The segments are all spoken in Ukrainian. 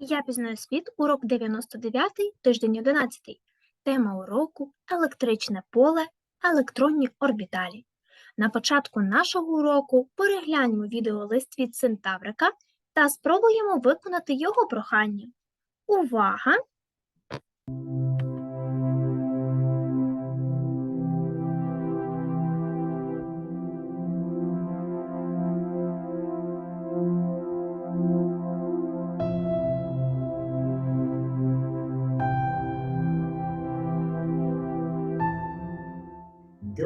Я пізнаю світ, урок 99, тиждень 11. Тема уроку електричне поле, електронні орбіталі. На початку нашого уроку перегляньмо відеолист від Центаврика та спробуємо виконати його прохання. Увага!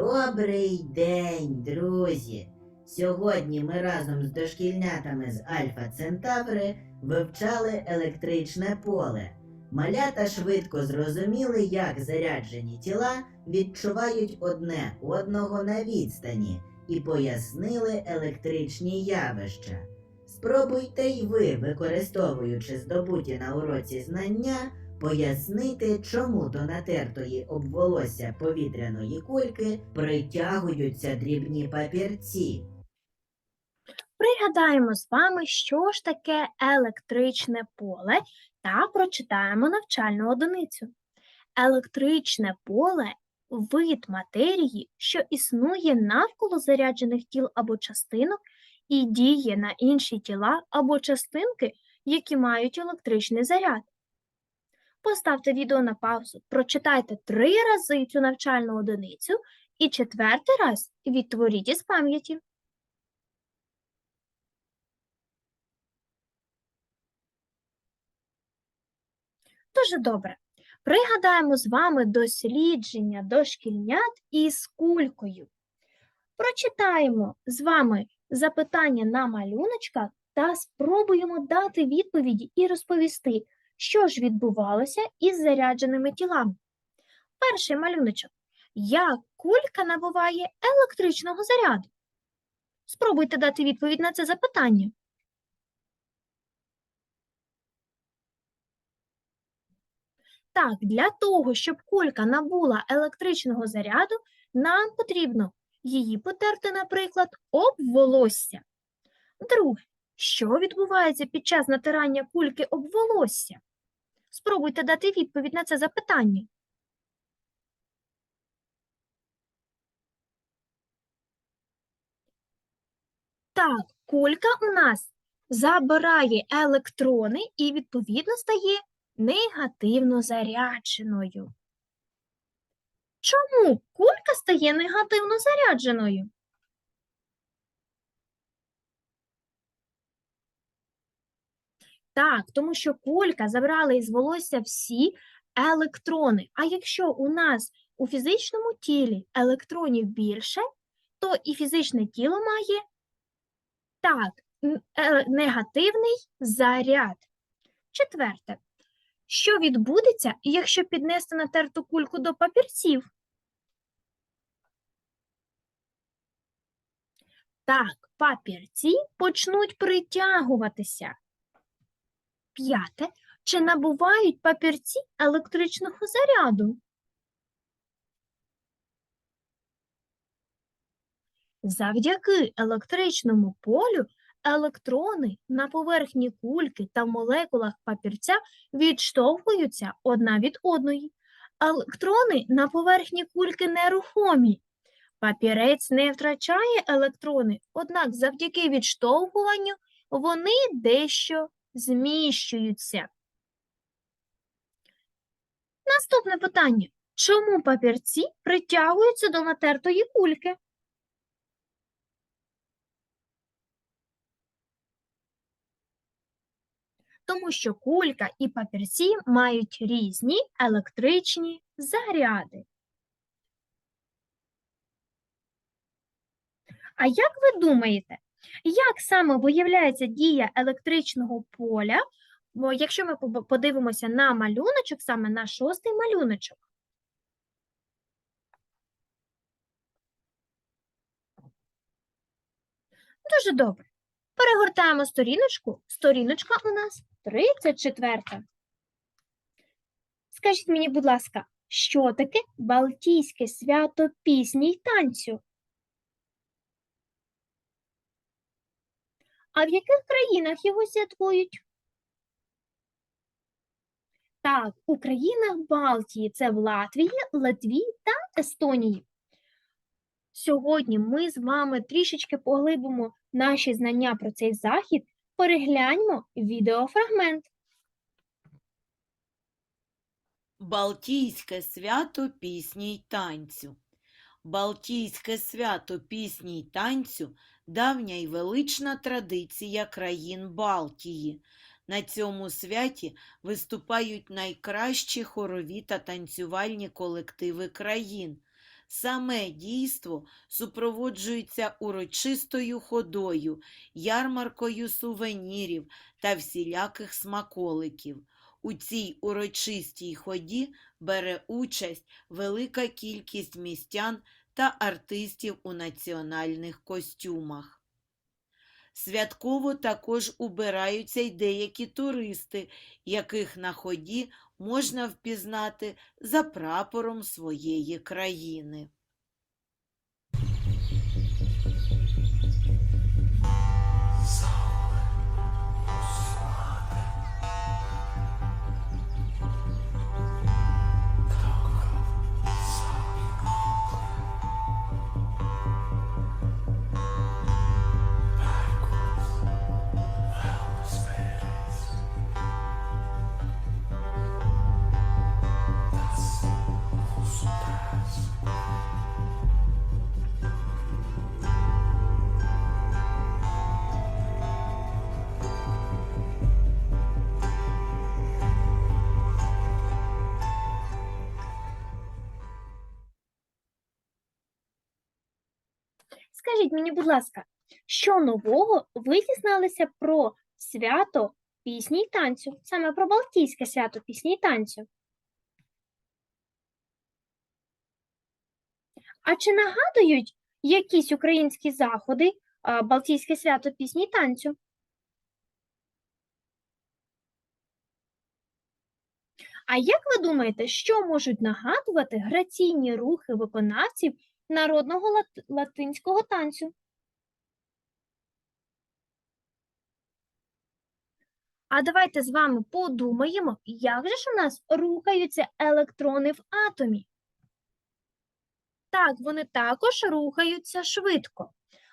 Добрий день, друзі! Сьогодні ми разом з дошкільнятами з Альфа Центаври вивчали електричне поле. Малята швидко зрозуміли, як заряджені тіла відчувають одне одного на відстані і пояснили електричні явища. Спробуйте й ви, використовуючи здобуті на уроці знання, пояснити, чому до натертої об волосся повітряної кульки притягуються дрібні папірці. Пригадаємо з вами, що ж таке електричне поле та прочитаємо навчальну одиницю. Електричне поле вид матерії, що існує навколо заряджених тіл або частинок і діє на інші тіла або частинки, які мають електричний заряд. Поставте відео на паузу, прочитайте три рази цю навчальну одиницю і четвертий раз відтворіть із пам'яті. Дуже добре. Пригадаємо з вами дослідження дошкільнят із кулькою. Прочитаємо з вами запитання на малюночках та спробуємо дати відповіді і розповісти, що ж відбувалося із зарядженими тілами. Перший малюночок. Як кулька набуває електричного заряду? Спробуйте дати відповідь на це запитання. Так, для того, щоб кулька набула електричного заряду, нам потрібно її потерти, наприклад, об волосся. Друге, що відбувається під час натирання кульки об волосся? Спробуйте дати відповідь на це запитання. Так, кулька у нас забирає електрони і, відповідно, стає негативно зарядженою. Чому кулька стає негативно зарядженою? Так, тому що кулька забрала із волосся всі електрони. А якщо у нас у фізичному тілі електронів більше, то і фізичне тіло має так, е, негативний заряд. Четверте. Що відбудеться, якщо піднести натерту кульку до папірців? Так, папірці почнуть притягуватися. П'яте. Чи набувають папірці електричного заряду? Завдяки електричному полю електрони на поверхні кульки та молекулах папірця відштовхуються одна від одної. Електрони на поверхні кульки нерухомі. Папірець не втрачає електрони, однак завдяки відштовхуванню вони дещо зміщуються. Наступне питання. Чому папірці притягуються до натертої кульки? Тому що кулька і папірці мають різні електричні заряди. А як ви думаєте, як саме виявляється дія електричного поля, якщо ми подивимося на малюночок, саме на шостий малюночок? Дуже добре. Перегортаємо сторіночку. Сторіночка у нас 34. Скажіть мені, будь ласка, що таке Балтійське свято пісні й танцю? А в яких країнах його святкують? Так, у країнах Балтії це в Латвії, Литві та Естонії. Сьогодні ми з вами трішечки поглибимо наші знання про цей захід. Перегляньмо відеофрагмент. Балтійське свято пісні й танцю. Балтійське свято пісні й танцю давня й велична традиція країн Балтії. На цьому святі виступають найкращі хорові та танцювальні колективи країн. Саме дійство супроводжується урочистою ходою, ярмаркою сувенірів та всіляких смаколиків. У цій урочистій ході бере участь велика кількість містян та артистів у національних костюмах. Святково також убираються й деякі туристи, яких на ході можна впізнати за прапором своєї країни. Скажіть мені, будь ласка, що нового ви дізналися про свято пісні й танцю, саме про Балтійське свято пісні й танцю? А чи нагадують якісь українські заходи Балтійське свято пісні й танцю? А як ви думаєте, що можуть нагадувати граційні рухи виконавців народного лат- латинського танцю? А давайте з вами подумаємо, як же ж у нас рухаються електрони в атомі. Так, вони також рухаються швидко.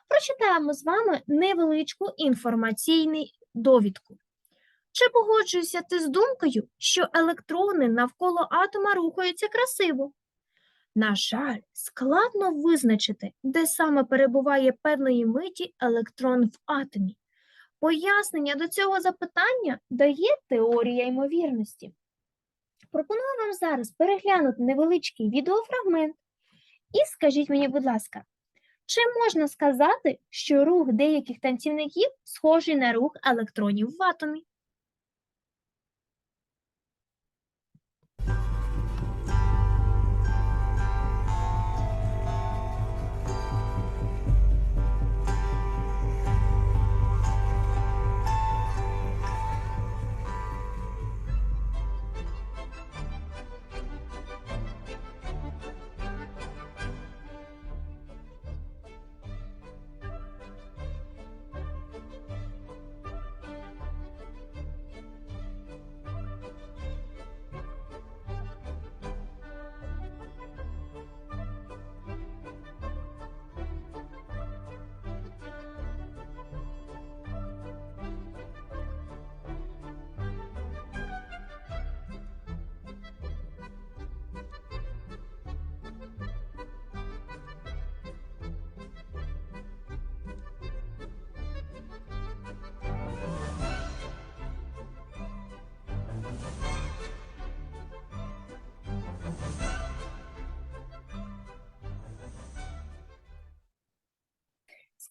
Прочитаємо з вами невеличку інформаційну довідку. Чи погоджуєшся ти з думкою, що електрони навколо атома рухаються красиво? На жаль, складно визначити, де саме перебуває певної миті електрон в атомі. Пояснення до цього запитання дає теорія ймовірності. Пропоную вам зараз переглянути невеличкий відеофрагмент і скажіть мені, будь ласка, чи можна сказати, що рух деяких танцівників схожий на рух електронів в атомі?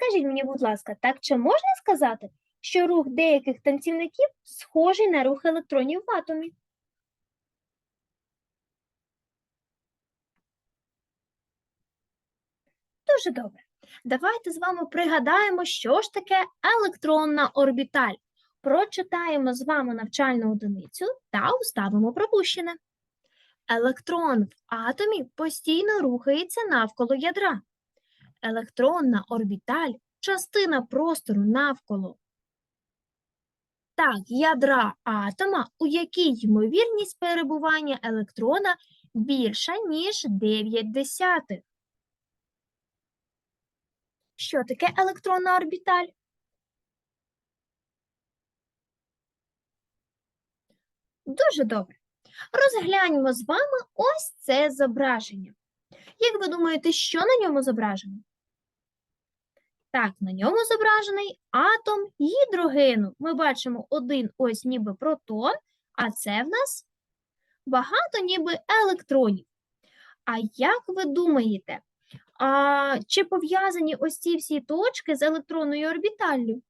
Скажіть мені, будь ласка, так чи можна сказати, що рух деяких танцівників схожий на рух електронів в атомі? Дуже добре. Давайте з вами пригадаємо, що ж таке електронна орбіталь. Прочитаємо з вами навчальну одиницю та уставимо пропущене. Електрон в атомі постійно рухається навколо ядра. Електронна орбіталь частина простору навколо Так, ядра атома, у якій ймовірність перебування електрона більша, ніж 9 десятих. Що таке електронна орбіталь? Дуже добре. Розгляньмо з вами ось це зображення. Як ви думаєте, що на ньому зображено? Так, на ньому зображений атом гідрогену. Ми бачимо один ось ніби протон, а це в нас багато ніби електронів. А як ви думаєте, а чи пов'язані ось ці всі точки з електронною орбіталлю?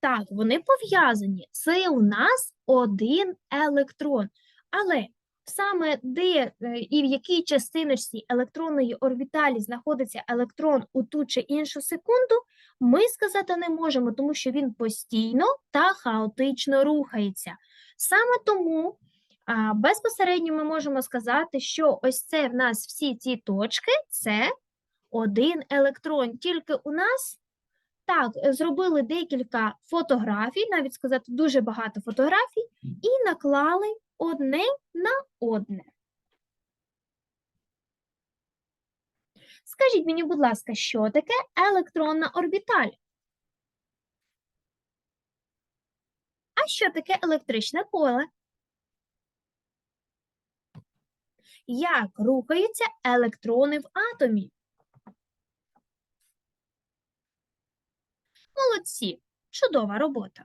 Так, вони пов'язані. Це у нас один електрон. Але саме де е, і в якій частиночці електронної орбіталі знаходиться електрон у ту чи іншу секунду, ми сказати не можемо, тому що він постійно та хаотично рухається. Саме тому безпосередньо ми можемо сказати, що ось це в нас всі ці точки це один електрон. Тільки у нас так, зробили декілька фотографій, навіть сказати, дуже багато фотографій, і наклали одне на одне. Скажіть мені, будь ласка, що таке електронна орбіталь? А що таке електричне поле? Як рухаються електрони в атомі? Молодці, чудова робота.